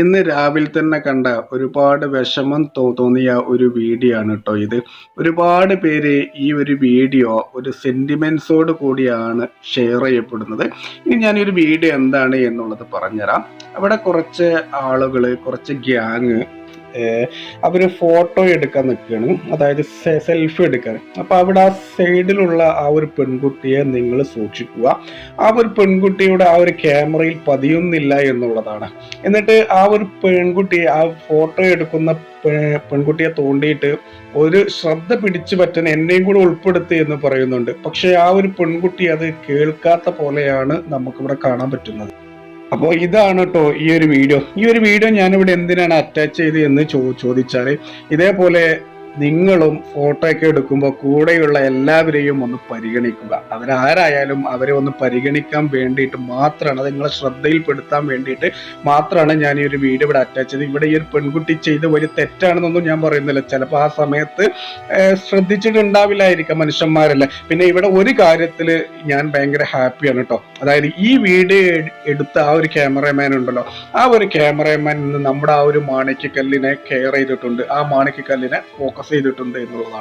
ഇന്ന് രാവിലെ തന്നെ കണ്ട ഒരുപാട് വിഷമം തോന്നിയ ഒരു വീഡിയോ ആണ് കേട്ടോ ഇത്. ഒരുപാട് പേര് ഈ ഒരു വീഡിയോ ഒരു സെന്റിമെന്റ്സോട് കൂടിയാണ് ഷെയർ ചെയ്യപ്പെടുന്നത്. ഇനി ഒരു വീഡിയോ എന്താണ് എന്നുള്ളത് പറഞ്ഞുതരാം. അവിടെ കുറച്ച് ആളുകൾ കുറച്ച് ഗ്യാങ് അവർ ഫോട്ടോ എടുക്കാൻ നിൽക്കുകയാണ് അതായത് സെൽഫി എടുക്കാൻ. അപ്പോൾ അവിടെ ആ സൈഡിലുള്ള ആ ഒരു പെൺകുട്ടിയെ നിങ്ങൾ സൂക്ഷിക്കുക. ആ ഒരു പെൺകുട്ടിയുടെ ആ ഒരു ക്യാമറയിൽ പതിയുന്നില്ല എന്നുള്ളതാണ്. എന്നിട്ട് ആ ഒരു പെൺകുട്ടിയെ ആ ഫോട്ടോ എടുക്കുന്ന പെൺകുട്ടിയെ തോണ്ടിയിട്ട് ഒരു ശ്രദ്ധ പിടിച്ചു പറ്റാൻ എന്നെയും കൂടെ ഉൾപ്പെടുത്തി എന്ന് പറയുന്നുണ്ട്. പക്ഷേ ആ ഒരു പെൺകുട്ടി അത് കേൾക്കാത്ത പോലെയാണ് നമുക്കിവിടെ കാണാൻ പറ്റുന്നത്. അപ്പോൾ ഇതാണ് കേട്ടോ ഈ ഒരു വീഡിയോ ഈ ഒരു വീഡിയോ ഞാനിവിടെ എന്തിനാണ് അറ്റാച്ച് ചെയ്ത് എന്ന് ചോ ചോദിച്ചാൽ ഇതേപോലെ നിങ്ങളും ഫോട്ടോയൊക്കെ എടുക്കുമ്പോൾ കൂടെയുള്ള എല്ലാവരെയും ഒന്ന് പരിഗണിക്കുക. അവരാരായാലും അവരെ ഒന്ന് പരിഗണിക്കാൻ വേണ്ടിയിട്ട് മാത്രമാണ് അത് നിങ്ങളെ ശ്രദ്ധയിൽപ്പെടുത്താൻ വേണ്ടിയിട്ട് മാത്രമാണ് ഞാൻ ഈ ഒരു വീഡിയോ ഇവിടെ അറ്റാച്ച് ചെയ്ത് ഇവിടെ ഈ ഒരു പെൺകുട്ടി ചെയ്ത് ഒരു തെറ്റാണെന്നൊന്നും ഞാൻ പറയുന്നില്ല. ചിലപ്പോൾ ആ സമയത്ത് ശ്രദ്ധിച്ചിട്ടുണ്ടാവില്ലായിരിക്കാം മനുഷ്യന്മാരല്ലേ. പിന്നെ ഇവിടെ ഒരു കാര്യത്തിൽ ഞാൻ ഭയങ്കര ഹാപ്പിയാണ് കേട്ടോ അതായത് ഈ വീഡിയോ എടുത്ത ആ ഒരു ക്യാമറമാൻ ഉണ്ടല്ലോ. ആ ഒരു ക്യാമറമാൻ നമ്മുടെ ആ ഒരു മാണിക്യക്കല്ലിനെ കെയർ ചെയ്തിട്ടുണ്ട്. ആ മാണിക്യക്കല്ലിനെ ഫോക്കസ് ചെയ്തിട്ടുണ്ട് എന്നുള്ളതാണ്.